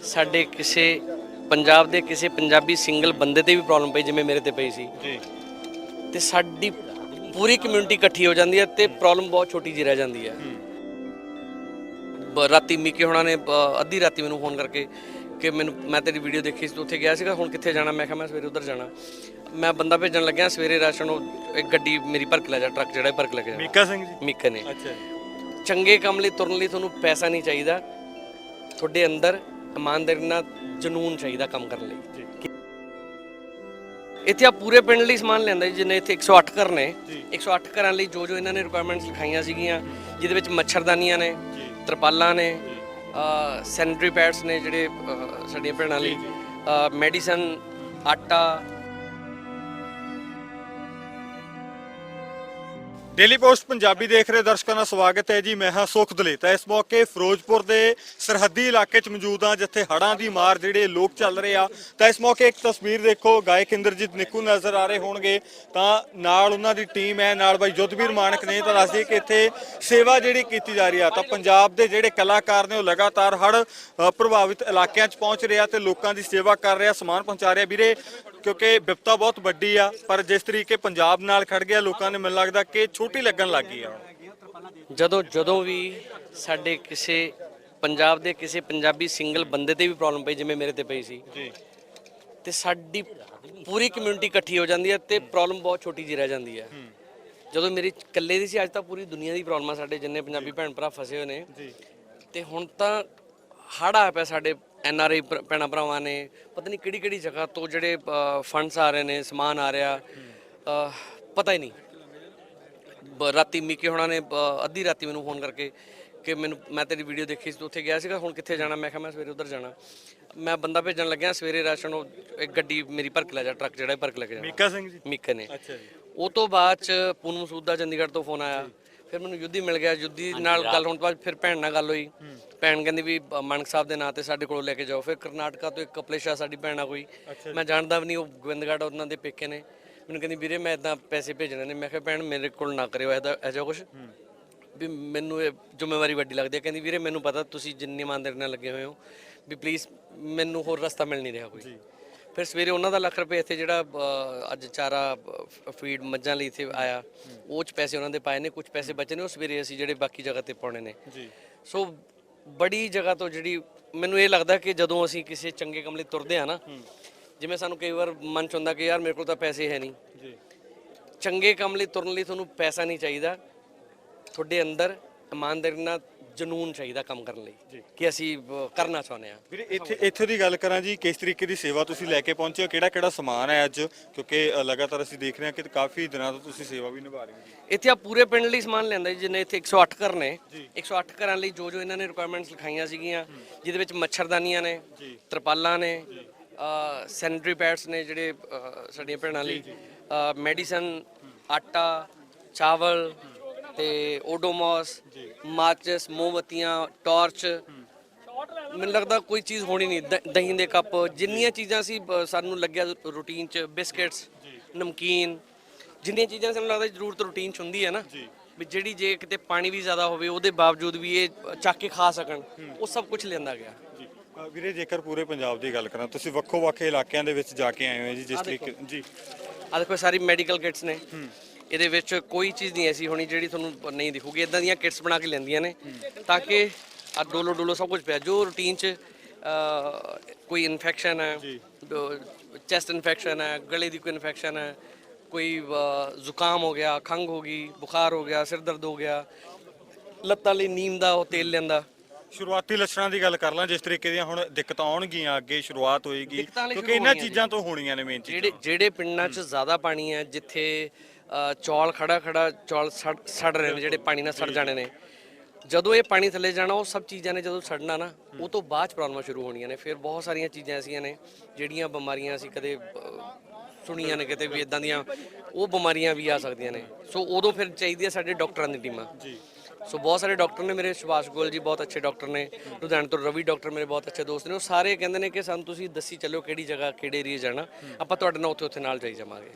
ਸਾਡੇ ਕਿਸੇ ਪੰਜਾਬ ਦੇ ਕਿਸੇ ਪੰਜਾਬੀ ਸਿੰਗਲ ਬੰਦੇ ਤੇ ਵੀ ਪ੍ਰੋਬਲਮ ਪਈ ਜਿਵੇਂ ਮੇਰੇ ਤੇ ਪਈ ਸੀ। ਜੀ। ਤੇ ਸਾਡੀ ਪੂਰੀ ਕਮਿਊਨਿਟੀ ਇਕੱਠੀ ਹੋ ਜਾਂਦੀ ਹੈ ਤੇ ਪ੍ਰੋਬਲਮ ਬਹੁਤ ਛੋਟੀ ਜਿਹੀ ਰਹਿ ਜਾਂਦੀ ਹੈ। ਬ- ਰਾਤੀ ਮਿੱਕੀ ਹੋਣਾ ਨੇ ਬ- ਅੱਧੀ ਰਾਤੀ ਮੈਨੂੰ ਫੋਨ ਕਰਕੇ ਕਿ ਮੈਨੂੰ ਮੈਂ ਤੇਰੀ ਵੀਡੀਓ ਦੇਖੀ ਸੀ ਤੂੰ ਉੱਥੇ ਗਿਆ ਸੀਗਾ ਹੁਣ ਕਿੱਥੇ ਜਾਣਾ? ਮੈਂ ਕਿਹਾ ਮੈਂ ਸਵੇਰੇ ਉਧਰ ਜਾਣਾ। ਮੈਂ ਬੰਦਾ ਭੇਜਣ ਲੱਗਿਆ ਸਵੇਰੇ ਰਾਸ਼ਨ ਉਹ ਇੱਕ ਗੱਡੀ ਮੇਰੀ ਭਰ ਕੇ ਲੈ ਜਾ ਟਰੱਕ ਜਿਹੜਾ ਭਰ ਕੇ ਲੈ ਕੇ ਜਾ। ਮੀਕਾ ਸਿੰਘ ਜੀ? ਮਿੱਕ ਨੇ। ਅੱਛਾ। ਚੰਗੇ ਕੰਮ ਲਈ ਤੁਰਨ ਲਈ ਤੁਹਾਨੂੰ ਪੈਸਾ ਨਹੀਂ ਚਾਹੀਦਾ। ਤੁਹਾਡੇ ਅੰਦਰ ਇਮਾਨਦਾਰੀ ਨਾਲ ਜਨੂਨ ਚਾਹੀਦਾ ਕੰਮ ਕਰਨ ਲਈ। ਇੱਥੇ ਆ ਪੂਰੇ ਪਿੰਡ ਲਈ ਸਮਾਨ ਲਿਆਂਦਾ ਜੀ ਜਿੰਨੇ ਇੱਥੇ 108 ਘਰ ਨੇ। ਜੀ। 108 ਘਰਾਂ ਲਈ ਜੋ ਜੋ ਇਹਨਾਂ ਨੇ ਰਿਕੁਆਇਰਮੈਂਟਸ ਲਿਖਾਈਆਂ ਸੀਗੀਆਂ ਜਿਹਦੇ ਵਿੱਚ ਮੱਛਰਦਾਨੀਆਂ ਨੇ ਤਰਪਾਲਾਂ ਨੇ ਸੈਨੀਟਰੀ ਪੈਡਸ ਨੇ ਜਿਹੜੇ ਸਾਡੀਆਂ ਭੈਣਾਂ ਲਈ। ਮੈਡੀਸਨ ਆਟਾ ਡੇਲੀ ਪੋਸਟ ਪੰਜਾਬੀ ਦੇਖ ਰਹੇ ਦਰਸ਼ਕਾਂ ਦਾ ਸਵਾਗਤ ਹੈ ਜੀ। ਮੈਂ ਹਾਂ ਸੁਖ ਦਲੇਤ। ਇਸ ਮੌਕੇ ਫਿਰੋਜ਼ਪੁਰ ਦੇ ਸਰਹੱਦੀ ਇਲਾਕੇ 'ਚ ਮੌਜੂਦ ਹਾਂ, ਜਿੱਥੇ ਹੜ੍ਹਾਂ ਦੀ ਮਾਰ ਜਿਹੜੇ ਲੋਕ ਚੱਲ ਰਹੇ ਆ। ਤਾਂ ਇਸ ਮੌਕੇ ਇੱਕ ਤਸਵੀਰ ਦੇਖੋ, ਗਾਇਕ ਇੰਦਰਜੀਤ ਨਿੱਕੂ ਨਜ਼ਰ ਆ ਰਹੇ ਹੋਣਗੇ। ਤਾਂ ਨਾਲ ਉਹਨਾਂ ਦੀ ਟੀਮ ਹੈ, ਨਾਲ ਬਾਈ ਜੁੱਧਵੀਰ ਮਾਨਕ ਨੇ। ਤਾਂ ਦੱਸਦੀ ਕਿ ਇੱਥੇ ਸੇਵਾ ਜਿਹੜੀ ਕੀਤੀ ਜਾ ਰਹੀ ਆ, ਤਾਂ ਪੰਜਾਬ ਦੇ ਜਿਹੜੇ ਕਲਾਕਾਰ ਨੇ, ਉਹ ਲਗਾਤਾਰ ਹੜ੍ਹ ਪ੍ਰਭਾਵਿਤ ਇਲਾਕਿਆਂ 'ਚ ਪਹੁੰਚ ਰਿਹਾ ਆ ਤੇ ਲੋਕਾਂ ਦੀ ਸੇਵਾ ਕਰ ਰਿਹਾ, ਸਮਾਨ ਪਹੁੰਚਾ ਰਿਹਾ। ਵੀਰੇ, ਕਿਉਂਕਿ ਵਿਪਤਾ ਬਹੁਤ ਵੱਡੀ ਆ, ਪਰ ਜਿਸ ਤਰੀਕੇ ਪੰਜਾਬ ਨਾਲ ਖੜ ਗਿਆ, ਲੋਕਾਂ ਨੇ ਮੈਨੂੰ ਲੱਗਦਾ ਕਿ ਛੋਟੀ ਲੱਗਣ ਲੱਗ ਗਈ ਆ। ਹੁਣ ਜਦੋਂ ਜਦੋਂ ਵੀ ਸਾਡੇ ਕਿਸੇ ਪੰਜਾਬ ਦੇ ਕਿਸੇ ਪੰਜਾਬੀ ਸਿੰਗਲ ਬੰਦੇ ਤੇ ਵੀ ਪ੍ਰੋਬਲਮ ਪਈ ਜਿਵੇਂ ਮੇਰੇ ਤੇ ਪਈ ਸੀ। ਜੀ। ਤੇ ਸਾਡੀ ਪੂਰੀ ਕਮਿਊਨਿਟੀ ਇਕੱਠੀ ਹੋ ਜਾਂਦੀ ਹੈ ਤੇ ਪ੍ਰੋਬਲਮ ਬਹੁਤ ਛੋਟੀ ਜਿਹੀ ਰਹਿ ਜਾਂਦੀ ਹੈ। ਜਦੋਂ ਮੇਰੀ ਇਕੱਲੇ ਦੀ ਸੀ ਅੱਜ ਤਾਂ ਪੂਰੀ ਦੁਨੀਆ ਦੀ ਪ੍ਰੋਬਲਮ ਆ ਸਾਡੇ ਜਿੰਨੇ ਪੰਜਾਬੀ ਭੈਣ ਭਰਾ ਫਸੇ ਹੋਏ ਨੇ। ਜੀ। ਤੇ ਹੁਣ ਤਾਂ ਹੜ੍ਹ ਆ ਪਿਆ ਸਾਡੇ ਐਨ ਆਰ ਆਈ ਭੈਣਾਂ ਭਰਾਵਾਂ ਨੇ। ਪਤਾ ਨਹੀਂ ਕਿਹੜੀ ਕਿਹੜੀ ਜਗ੍ਹਾ ਤੋਂ ਜਿਹੜੇ ਫੰਡਸ ਆ ਰਹੇ ਨੇ ਸਮਾਨ ਆ ਰਿਹਾ। ਪਤਾ ਹੀ ਨਹੀਂ। ਰਾਤੀ ਮਿੱਕੀ ਹੋਣਾ ਨੇ ਅੱਧੀ ਰਾਤੀ ਮੈਨੂੰ ਫੋਨ ਕਰਕੇ ਕਿ ਮੈਨੂੰ ਮੈਂ ਤੇਰੀ ਵੀਡੀਓ ਦੇਖੀ ਸੀ ਤੂੰ ਉੱਥੇ ਗਿਆ ਸੀਗਾ ਹੁਣ ਕਿੱਥੇ ਜਾਣਾ? ਮੈਂ ਕਿਹਾ ਮੈਂ ਸਵੇਰੇ ਉਧਰ ਜਾਣਾ। ਮੈਂ ਬੰਦਾ ਭੇਜਣ ਲੱਗਿਆ ਸਵੇਰੇ ਰਾਸ਼ਨ ਉਹ ਇੱਕ ਗੱਡੀ ਮੇਰੀ ਭਰ ਕੇ ਲੈ ਜਾ ਟਰੱਕ ਜਿਹੜਾ ਭਰ ਕੇ ਲੈ ਕੇ ਜਾਣਾ ਮੀਕਾ ਸਿੰਘ ਜੀ? ਮਿੱਕ ਨੇ। ਅੱਛਾ ਜੀ। ਉਹ ਤੋਂ ਬਾਅਦ ਚ ਪੂਨਮ ਸੂਦ ਦਾ ਚੰਡੀਗੜ੍ਹ ਤੋਂ ਫੋਨ ਆਇਆ। ਫਿਰ ਮੈਨੂੰ ਯੁੱਧੀ ਮਿਲ ਗਿਆ ਯੁੱਧੀ ਨਾਲ ਗੱਲ ਹੋਣ ਤੋਂ ਬਾਅਦ ਫਿਰ ਭੈਣ ਨਾਲ ਗੱਲ ਹੋਈ। ਭੈਣ ਕਹਿੰਦੀ ਵੀ ਬ- ਮਾਨਕ ਸਾਹਿਬ ਦੇ ਨਾਂ ਤੇ ਸਾਡੇ ਕੋਲੋਂ ਲੈ ਕੇ ਜਾਓ। ਫਿਰ ਕਰਨਾਟਕਾ ਤੋਂ ਇੱਕ ਕਪਲੇਸ਼ਾ ਸਾਡੀ ਭੈਣ ਆ ਕੋਈ। ਮੈਂ ਜਾਣਦਾ ਵੀ ਨਹੀਂ ਉਹ ਗੋਬਿੰਦਗੜ੍ਹ ਉਹਨਾਂ ਦੇ ਪੇਕੇ ਨੇ। ਮੈਨੂੰ ਕਹਿੰਦੀ ਵੀਰੇ ਮੈਂ ਇਦਾਂ ਪੈਸੇ ਭੇਜਣੇ ਨੇ। ਮੈਂ ਕਿਹਾ ਭੈਣ ਮੇਰੇ ਕੋਲ ਨਾ ਕਰਿਓ ਇਹਦਾ ਐਜਾ ਕੁਝ ਵੀ ਮੈਨੂੰ ਇਹ ਜ਼ਿੰਮੇਵਾਰੀ ਵੱਡੀ ਲੱਗਦੀ ਹੈ। ਕਹਿੰਦੀ ਵੀਰੇ ਮੈਨੂੰ ਪਤਾ ਤੁਸੀਂ ਜਿੰਨੀ ਇਮਾਨਦਾਰੀ ਨਾਲ ਲੱਗੇ ਹੋਏ ਹੋ ਵੀ ਪਲੀਜ਼ ਮੈਨੂੰ ਹੋਰ ਰਸਤਾ ਮਿਲ ਨਹੀਂ ਰਿਹਾ ਕੋਈ। ਫਿਰ ਸਵੇਰੇ ਉਹਨਾਂ ਦਾ ਲੱਖ ਰੁਪਏ ਇੱਥੇ ਜਿਹੜਾ ਅੱਜ ਚਾਰਾ ਫੀਡ ਮੱਝਾਂ ਲਈ ਇੱਥੇ ਆਇਆ। ਉਹ ਚ ਪੈਸੇ ਉਹਨਾਂ ਦੇ ਪਾਏ ਨੇ ਕੁਝ ਪੈਸੇ ਬਚੇ ਨੇ ਉਹ ਸਵੇਰੇ ਅਸੀਂ ਜਿਹੜੇ ਬਾਕੀ ਜਗ੍ਹਾ ਤੇ ਪਾਉਣੇ ਨੇ। ਜੀ। ਸੋ ਬੜੀ ਜਗ੍ਹਾ ਤੋਂ ਜਿਹੜੀ ਮੈਨੂੰ ਇਹ ਲੱਗਦਾ ਕਿ ਜਦੋਂ ਅਸੀਂ ਕਿਸੇ ਚੰਗੇ ਕੰਮ ਲਈ ਤੁਰਦੇ ਆ ਨਾ ਜਿਵੇਂ ਸਾਨੂੰ ਕਈ ਵਾਰ ਮਨ ਚ ਹੁੰਦਾ ਕਿ ਯਾਰ ਮੇਰੇ ਕੋਲ ਤਾਂ ਪੈਸੇ ਹੈ ਨਹੀਂ। ਜੀ। ਚੰਗੇ ਕੰਮ ਲਈ ਤੁਰਨ ਲਈ ਤੁਹਾਨੂੰ ਪੈਸਾ ਨਹੀਂ ਚਾਹੀਦਾ। ਤੁਹਾਡੇ ਅੰਦਰ ਇਮਾਨਦਾਰੀ ਨਾਲ ਜਨੂਨ ਚਾਹੀਦਾ ਕੰਮ ਕਰਨ ਲਈ ਕਿ ਅਸੀਂ ਕਰਨਾ ਚਾਹੁੰਦੇ ਆ ਵੀਰੇ ਇੱਥੇ ਇੱਥੇ ਦੀ ਗੱਲ ਕਰਾਂ ਜੀ ਕਿਸ ਤਰੀਕੇ ਦੀ ਸੇਵਾ ਤੁਸੀਂ ਲੈ ਕੇ ਪਹੁੰਚੇ ਹੋ? ਕਿਹੜਾ ਕਿਹੜਾ ਸਮਾਨ ਹੈ ਅੱਜ? ਕਿਉਂਕਿ ਲਗਾਤਾਰ ਅਸੀਂ ਦੇਖ ਰਹੇ ਹਾਂ ਕਿ ਕਾਫੀ ਦਿਨਾਂ ਤੋਂ ਤੁਸੀਂ ਸੇਵਾ ਵੀ ਨਿਭਾ ਰਹੇ ਹੋ ਇੱਥੇ ਆ ਪੂਰੇ ਪਿੰਡ ਲਈ ਸਮਾਨ ਲਿਆਂਦਾ ਜੀ ਜਿੰਨੇ ਇੱਥੇ 108 ਘਰ ਨੇ। 108 ਘਰਾਂ ਲਈ ਜੋ ਜੋ ਇਹਨਾਂ ਨੇ ਰਿਕੁਆਇਰਮੈਂਟਸ ਲਿਖਾਈਆਂ ਸੀਗੀਆਂ ਜਿਹਦੇ ਵਿੱਚ ਮੱਛਰਦਾਨੀਆਂ ਨੇ ਤਰਪਾਲਾਂ ਨੇ ਸੈਨੀਟਰੀ ਪੈਡਸ ਨੇ ਜਿਹੜੇ ਸਾਡੀਆਂ ਭੈਣਾਂ ਲਈ। ਮੈਡੀਸਨ ਆਟਾ ਚਾਵਲ ਤੇ ਓਡੋਮੋਸ ਮਾਚਸ ਮੋਮਬਤੀਆਂ ਟਾਰਚ। ਮੈਨੂੰ ਲੱਗਦਾ ਕੋਈ ਚੀਜ਼ ਹੋਣੀ ਨਹੀਂ ਦਹੀਂ ਦੇ ਕੱਪ। ਜਿੰਨੀਆਂ ਚੀਜ਼ਾਂ ਸੀ ਸਾਨੂੰ ਲੱਗਿਆ ਰੂਟੀਨ ਚ ਬਿਸਕਟਸ ਨਮਕੀਨ। ਜਿੰਨੀਆਂ ਚੀਜ਼ਾਂ ਸਾਨੂੰ ਲੱਗਦਾ ਜ਼ਰੂਰਤ ਰੂਟੀਨ ਚ ਹੁੰਦੀ ਹੈ ਨਾ ਵੀ ਜਿਹੜੀ ਜੇ ਕਿਤੇ ਪਾਣੀ ਵੀ ਜ਼ਿਆਦਾ ਹੋਵੇ ਉਹਦੇ ਬਾਵਜੂਦ ਵੀ ਇਹ ਚੱਕ ਕੇ ਖਾ ਸਕਣ ਉਹ ਸਭ ਕੁਝ ਲੈਂਦਾ ਗਿਆ। ਵੀਰੇ ਜੇਕਰ ਪੂਰੇ ਪੰਜਾਬ ਦੀ ਗੱਲ ਕਰਾਂ ਤੁਸੀਂ ਵੱਖੋ ਵੱਖ ਇਲਾਕਿਆਂ ਦੇ ਵਿੱਚ ਜਾ ਕੇ ਆਏ ਹੋ ਜੀ ਜਿਸ ਤਰੀਕੇ ਜੀ। ਆ ਦੇਖੋ ਸਾਰੀ ਮੈਡੀਕਲ ਕਿਟਸ ਨੇ। ਇਹਦੇ ਵਿੱਚ ਕੋਈ ਚੀਜ਼ ਨਹੀਂ ਐਸੀ ਹੋਣੀ ਜਿਹੜੀ ਤੁਹਾਨੂੰ ਨਹੀਂ ਦਿਖੂਗੀ। ਇਦਾਂ ਦੀਆਂ ਕਿਟਸ ਬਣਾ ਕੇ ਲੈਂਦੀਆਂ ਨੇ ਤਾਂ ਕਿ ਆ ਡੋਲੋ ਡੋਲੋ ਸਭ ਕੁਝ ਪਿਆ। ਜੋ ਰੂਟੀਨ ਚ ਕੋਈ ਇਨਫੈਕਸ਼ਨ ਹੈ ਚੈਸਟ ਇਨਫੈਕਸ਼ਨ ਹੈ ਗਲੇ ਦੀ ਕੋਈ ਇਨਫੈਕਸ਼ਨ ਹੈ ਕੋਈ ਜ਼ੁਕਾਮ ਹੋ ਗਿਆ ਖੰਗ ਹੋ ਗਈ ਬੁਖਾਰ ਹੋ ਗਿਆ ਸਿਰ ਦਰਦ ਹੋ ਗਿਆ ਲੱਤਾਂ ਲਈ ਨੀਮ ਦਾ ਉਹ ਤੇਲ ਲੈਂਦਾ ਸ਼ੁਰੂਆਤੀ ਲੱਛਣਾਂ ਦੀ ਗੱਲ ਕਰ ਲਾਂ ਜਿਸ ਤਰੀਕੇ ਦੀਆਂ ਹੁਣ ਦਿੱਕਤਾਂ ਆਉਣਗੀਆਂ ਅੱਗੇ ਸ਼ੁਰੂਆਤ ਹੋਏਗੀ। ਦਿੱਕਤਾਂ ਕਿਉਂਕਿ ਸ਼ੁਰੂ ਇਹਨਾਂ ਚੀਜ਼ਾਂ ਤੋਂ ਹੋਣੀਆਂ ਨੇ ਮੇਨ ਚੀਜ਼ਾਂ। ਜਿਹੜੇ ਜਿਹੜੇ ਪਿੰਡਾਂ 'ਚ ਜ਼ਿਆਦਾ ਪਾਣੀ ਹੈ ਜਿੱਥੇ ਅ, ਚੌਲ ਖੜਾ ਖੜਾ ਚੌਲ ਸੜ ਸੜ ਰਹੇ ਨੇ ਜਿਹੜੇ ਪਾਣੀ ਨਾਲ ਸੜ ਜਾਣੇ ਨੇ। ਜਦੋਂ ਇਹ ਪਾਣੀ ਥੱਲੇ ਜਾਣਾ ਉਹ ਸਭ ਚੀਜ਼ਾਂ ਨੇ ਜਦੋਂ ਸੜਨਾ ਨਾ ਉਹ ਤੋਂ ਬਾਅਦ ਚ ਪ੍ਰੋਬਲਮਾਂ ਸ਼ੁਰੂ ਹੋਣੀਆਂ ਨੇ। ਫਿਰ ਬਹੁਤ ਸਾਰੀਆਂ ਚੀਜ਼ਾਂ ਐਸੀਆਂ ਨੇ ਜਿਹੜੀਆਂ ਬਿਮਾਰੀਆਂ ਅਸੀਂ ਕਦੇ ਅ, ਸੁਣੀਆਂ ਨੇ ਕਿਤੇ ਵੀ ਇਦਾਂ ਦੀਆਂ ਉਹ ਬਿਮਾਰੀਆਂ ਵੀ ਆ ਸਕਦੀਆਂ ਨੇ। ਸੋ ਉਦੋਂ ਫਿਰ ਚਾਹੀਦੀ ਹੈ ਸਾਡੇ ਡਾਕਟਰਾਂ ਦੀ ਟੀਮਾਂ। ਜੀ। ਸੋ ਬਹੁਤ ਸਾਰੇ ਡਾਕਟਰ ਨੇ ਮੇਰੇ, ਸੁਭਾਸ਼ ਗੋਲ ਜੀ ਬਹੁਤ ਅੱਛੇ ਡਾਕਟਰ ਨੇ, ਲੁਧਿਆਣੇ ਤੋਂ ਰਵੀ ਡਾਕਟਰ ਮੇਰੇ ਬਹੁਤ ਅੱਛੇ ਦੋਸਤ ਨੇ। ਉਹ ਸਾਰੇ ਕਹਿੰਦੇ ਨੇ ਕਿ ਸਾਨੂੰ ਤੁਸੀਂ ਦੱਸੀ ਚੱਲੋ ਕਿਹੜੀ ਜਗ੍ਹਾ, ਕਿਹੜੇ ਏਰੀਆ ਜਾਣਾ। ਆਪਾਂ ਤੁਹਾਡੇ ਨਾਲ ਉੱਥੇ ਉੱਥੇ ਨਾਲ ਜਾਈ ਜਾਵਾਂਗੇ।